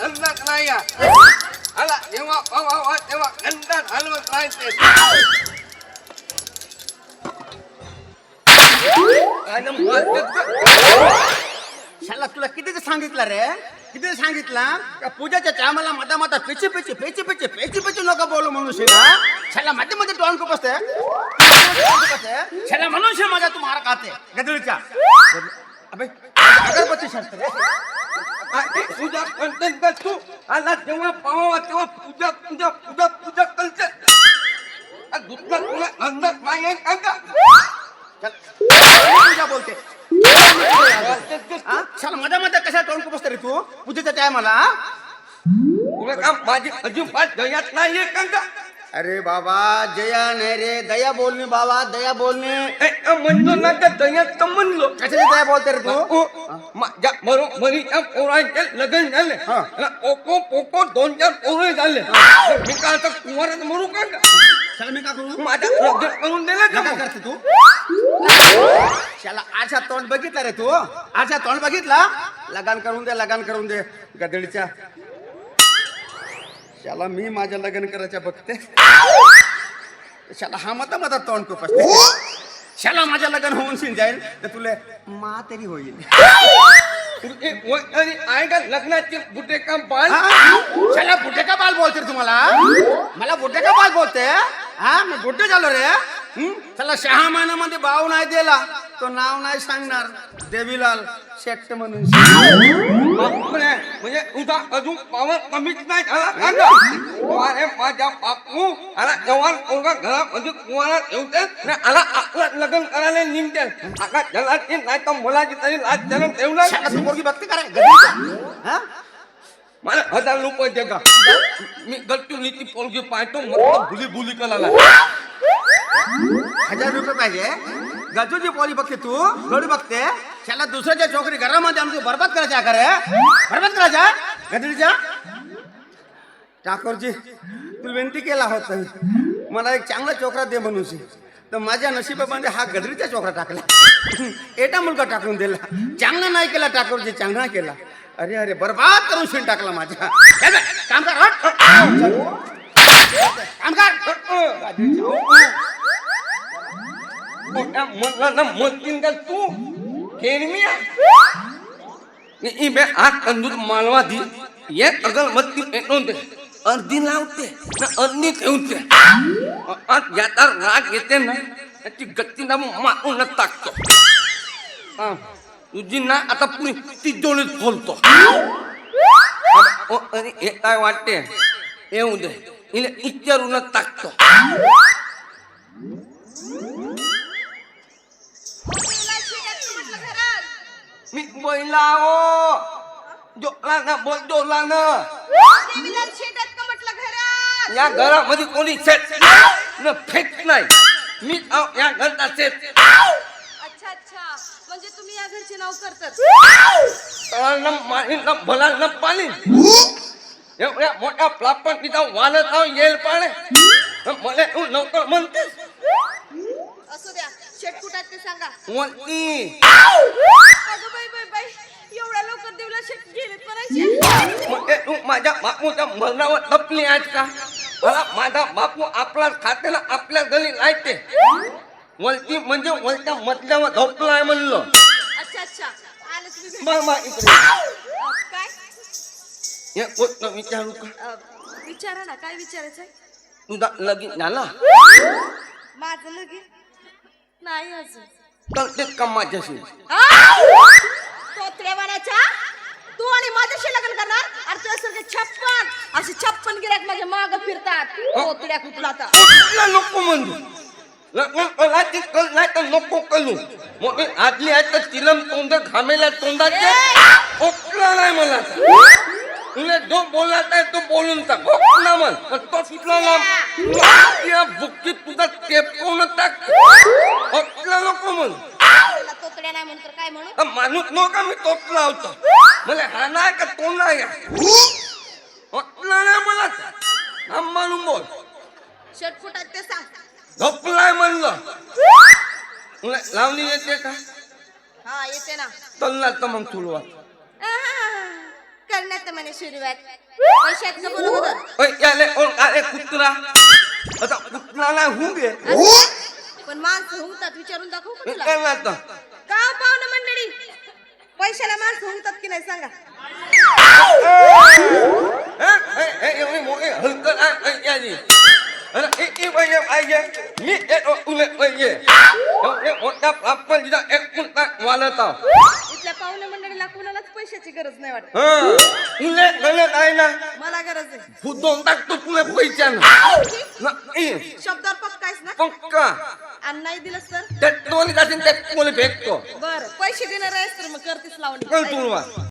धंदाय अला जेव्हा पवावा तेव्हा घंटा शाला तुला किती सांगितलं रे किती सांगितला का पूजाच्या टायमाला मधा मधा पेची पेची पेची पेची बोलू म्हणून शिवा शाला मध्ये मध्ये टॉन खूप असते शाला माझ्या तू मारा खाते गदळीच्या आणि पूजा करते तू आला तेव्हा पावा तेव्हा पूजा पूजा पूजा पूजा करते. दुसरा तुला अंदाज नाही आहे का. पूजा बोलते? शाला मध्ये मध्ये कशा खूप असते रे तू? पूजेच्या टायमाला तुला का माझी अजिबात गयात नाहीये का का अरे बाबा जया नाही रे. दया बोलणे बाबा दया बोलणे. म्हणलो ना का दयात म्हणलो. कशाची दया बोलते रे तू? माझ्या बरोबरीच्या पोरांचे लग्न झाले. हा. ओको पोको दोन चार पोरं झाले. मी काय आता कुमारात म्हणू का का? शाला मी का करू? माझ्या लग्न करून दिलं का? करते तू? शाला आशा तोंड बघितलं रे तू? आशा तोंड बघितला? लगान करून दे लगान करून दे. गदडीच्या शाला मी माझ्या लग्न करायच्या बघते. शाला हा मता मता तोंड खूप असते शाला माझ्या लग्न होऊन शिन जाईल तर तुला मा तरी होईल. अरे आहे का लग्नाचे बुटे काम पाल हा? शाला का बाल बोलते रे तुम्हाला? मला बुड्ढे का बाल बोलते? हा मी बुड्ढे झालो रे. हं? चला सहा महिन्यामध्ये भाव नाही दिला. तो नाव नाही सांगणार. देवीलाल. शेट्ट म्हणून बापरे, म्हणजे तुझा अजून पावर कमीच नाही झाला का ग? अरे माझ्या बापू आला जवान पोरगा घरामध्ये कुवारा ठेवते आणि आला आपलं लग्न करायला निघते आता जलाची नाही तर मुलाची तरी लाच जन्म ठेवला शाला तू पोरगी बघते का रे? हा? मला हजार रुपये दे का मी गट्टू नीती पोरगी पाहतो मग भुली भुली करायला हजार रुपये पाहिजे गजूची पोली बघते तू थोडी बघते त्याला दुसऱ्याच्या छोकरी घरामध्ये आमची बरबाद करायच्या का बरबाद करायच्या गदडीच्या ठाकूरजी तू विनंती केला होता मला एक चांगला चोकरा दे म्हणून तर माझ्या नशिबामध्ये हा गदरीचा चोकरा टाकला. एटा मुलगा टाकून दिला. चांगला नाही केला ठाकूरजी चांगला केला. अरे अरे बरबाद करून शिण टाकला माझ्या. हे बघ, काम कर काम कर. मुलाला म्हणतील का तू खेळमी इबे आठ तंदूर मालवा दी एक अगरबत्ती पेटवून दे अर्धी लावते ना अर्धी ठेवते आज याचा राग येते ना त्याची गच्ची ना मारून टाकतो हा, तुझी ना आता पुरी ती डोळीत खोलतो ओ, अरे हे काय वाटते येऊ दे हिला इच्छारून टाकतो मी बैला ओ जोला बोल जोला ना या घरामध्ये कोणी शेत न फेक नाही मी या घरचा शेत अच्छा अच्छा. म्हणजे तुम्ही या घरचे नाव करतात. मारी न भला न पाणी एवढ्या मोठ्या प्लापण तिथं वालत येईल पाणे मला तू लवकर म्हणतेस असू द्या शेट कुठात ते सांगा. वरती अगं बाई बाई बाई एवढ्या लवकर देवला शेट गेलेत म्हणायचे. म्हणजे तू माझ्या बापूच्या मरणावर लपली आहेस का? मला माझा बापू आपला खात्याला आपल्या घरी लायते वलती म्हणजे वलत्या मधल्यावर झोपलाय म्हणलं. अच्छा अच्छा. आले तुम्ही भेट- मामा इकडे. अ, काय? हे गोष्ट विचारू का? अ, विचारा ना काय विचारायचंय? तुझा लगीन झाला? माझं लगीन? नाही अजून. करतेस का माझ्याशी? तोत्र्या मनाच्या तू आणि माझ्याशी लग्न करणार? अरे तुझ्यासारखे छप्पन! असे छप्पन गिऱ्हाईक माझ्या माग फिरतात. तोतड्या कुठला कुठला नको म्हणू. करायची कर नाही तर नको करू. मोठी आदली आहे तर तिलम तोंड घामेल्या तोंडाचे. ओकला नाही मला तुला जो बोलायचा आहे तो बोलून टाक. ओकला म्हण. पण तो सुटला ना या बुक्कीत तुझा टेपवून टाक. नको म्हण. तुला तोतड्या नाही म्हणून तर काय म्हणू? हा माणूस नका मी तोच लावतो. मला हा नाही का तो नाही मला हा मानून बोल. ते सांग. झोपलाय म्हणलं. तुला लावणी येते का? हा येते ना. चालला तर मग सुरुवात आहा, करण्यात म्हणे सुरुवात पैशात बोलू होतं ओय, याले ओळ, आ, अरे कुत्रा. आता कुत्रा नाही होऊ दे पण माणसं हुंगतात विचारून दाखवू का तुला काय आता का पाहुणं मंडळी पैशाला माणसं हुंगतात की नाही सांगा हं? ए, ए, एवढी मोठी हलकट आहे, ए, याची. अरे, ए, ए, पाहिजे, पाहिजे. मी पाहिजे एवढे मोठ्या वालत आहो. इथल्या पाहुण्या मंडळीला कोणालाच पैशाची गरज नाही वाटत हं. उले गलत आहे ना मला गरज आहे फुटून टाकतो तुला पैशानं नाही शब्दावर पक्कायस ना पक्का आणि नाही दिलंस तर? त्यात दोन्ही जातील त्यात कोणी फेकतो बर पैसे देणार आहेस तर मग करतेस कळ लावून